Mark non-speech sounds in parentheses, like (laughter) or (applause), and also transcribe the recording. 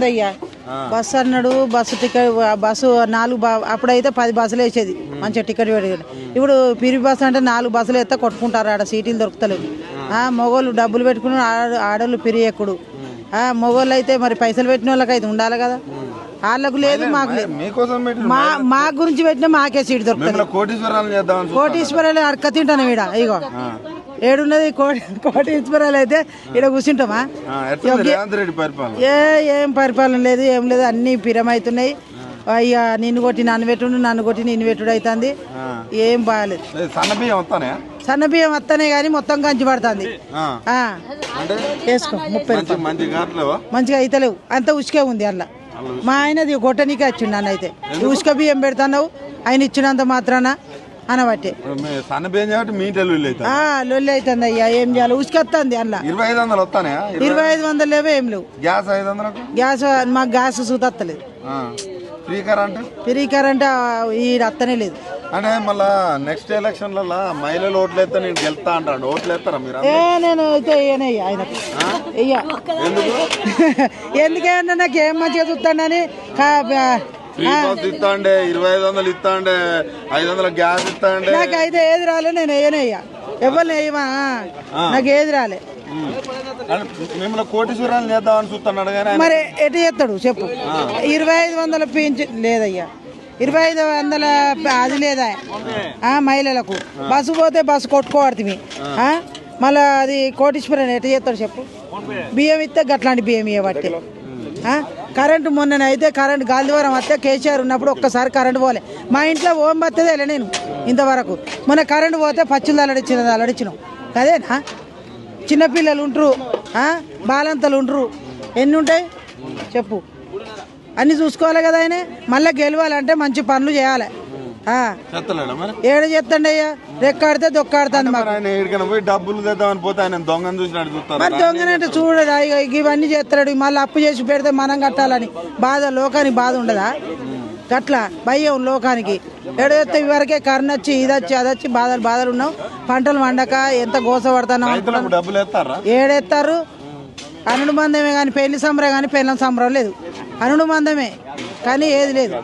ఉందయ్యా. బస్సు అన్నాడు bus ticket bus నాలుగు బా- అప్పుడైతే పది బస్సులు వేసేది మంచిగా టికెట్ పెట్టి ఇప్పుడు పిరి బస్సు అంటే నాలుగు బస్సులు ఎత్తే కొట్టుకుంటారు ఆడ సీట్లు దొరుకుతలేవు. ఆ, మగోళ్ళు డబ్బులు పెట్టుకుని ఆడ ఆడోళ్ళు పిరి ఎక్కుడు. ఆ, మగోళ్ళు అయితే మరి పైసలు పెట్టిన వాళ్ళకి అయితే ఉండాలి కదా. వాళ్ళకు లేదు మాకు లేదు. మా మా గురించి పెట్టినా మాకే సీట్ దొరుకుతుంది కోటీశ్వరాలు కోటీశ్వరాలు అడక తింటాను ఈడ ఇగో. ఏడున్నది కోటి కోటీశ్వరాలు అయితే ఈడ కూర్చుంటామా? ఏ ఏం పరిపాలన లేదు ఏం లేదు అన్ని పిరమవుతున్నాయి అయ్యా నిన్ను కొట్టి నన్ను పెట్టుడు నన్ను కొట్టి నిన్ను పెట్టుడు అవుతుంది ఏం బాగాలేదు సన్న బియ్యం వస్తానే? కానీ మొత్తం కంచి పడుతుంది. వేసుకో ముప్పై మంచిగా అయితలేవు. అంత ఉసుకే ఉంది అలా మా ఆయనది కొట్టనీకే వచ్చిండు నన్ను అయితే ఉసుక బియ్యం పెడతావు ఆయన ఇచ్చినంత మాత్రాన. అనబట్టే. లొల్లి అవుతుంది. అయ్యా ఏం చేయాలి? ఉసుకొస్తుంది అలా ఇరవై ఐదు వందలు వస్తానే ఇరవై ఐదు వందలు లేవో ఏం లేవు. గ్యాస్ ఐదు వందలకు? గ్యాస్ మాకు గ్యాస్ సూతత్తలేదు. ఆ, ఫ్రీ కరెంట్ ఫ్రీ కరెంట్ ఈ అత్తనే లేదు. అంటే మళ్ళా నెక్స్ట్ ఎలక్షన్లలో మహిళలు ఓట్లు వేస్తే నేను గెలుస్తా అంటాడు ఓట్లు వేస్తారా మీరు ఏ నేను అయితే వేయనయ్యా ఆయనకు ఎందుకు? (laughs) నాకు ఏం మంచిగా చూస్తాడని ఫ్రీ బస్ ఇస్తా అంటే ఇరవై ఐదు వందలు ఇస్తా అంటే ఐదు వందల గ్యాస్ ఇస్తా అంటే నాకు అయితే ఏది రాలే నేను వేయనయ్యా. ఎవరిని వేయమా? నాకు ఏది రాలే. మిమ్మల్ని కోటీశ్వరాలు చేద్దామని చూస్తున్నాడు కానీ ఆయన మరి ఎటు చేస్తాడు? చెప్పు. ఇరవై ఐదు వందల పింఛ లేదయ్యా. ఇరవై ఐదు వందల అది లేదా? మహిళలకు. బస్సు పోతే బస్సు కొట్టుకోవడుతుంది మళ్ళీ అది కోటీశ్వరం ఎటు చేస్తాడు చెప్పు? బియ్యం ఇస్తే గట్లాంటి బియ్యం ఇవ్వబట్టి. కరెంటు మొన్న అయితే కరెంట్ గాలిద్వారం వస్తే కేసీఆర్ ఉన్నప్పుడు ఒక్కసారి కరెంట్ పోలే. మా ఇంట్లో ఓం బత్తదే నేను ఇంతవరకు. మొన్న కరెంటు పోతే పచ్చులు అలడిచ్చినది అలడిచ్చినాం అదేనా? చిన్నపిల్లలు ఉంటారు బాలంతలు ఉంటారు. ఎన్ని ఉంటాయి? చెప్పు. అన్నీ చూసుకోవాలి కదా ఆయన? మళ్ళీ గెలవాలంటే మంచి పనులు చేయాలి. ఏడ చేస్తండి అయ్యా? రెక్కాడితే దొక్కాడుతుంది పోయి డబ్బులు తెద్దామని పోతే ఆయన దొంగను చూసినట్టు చూస్తారు? మరి దొంగనంటే ఇగ ఇవన్నీ చేస్తాడు. మళ్ళీ అప్పు చేసి పెడితే మనం కట్టాలని. బాధ లోకానికి బాధ ఉండదా? గట్లా భయం లోకానికి. ఎడైతే ఇవరకే కరెంట్ వచ్చి ఇది వచ్చి అది వచ్చి బాధలు బాధలు ఉన్నాం పంటలు వండక ఎంత గోస పడుతున్నాం వేస్తారా? ఏడెత్తారు అనుడు మందమే కానీ పెళ్ళి సంబరం కానీ పెళ్ళం సంబరం లేదు. అనుడు మందమే కానీ ఏది లేదు.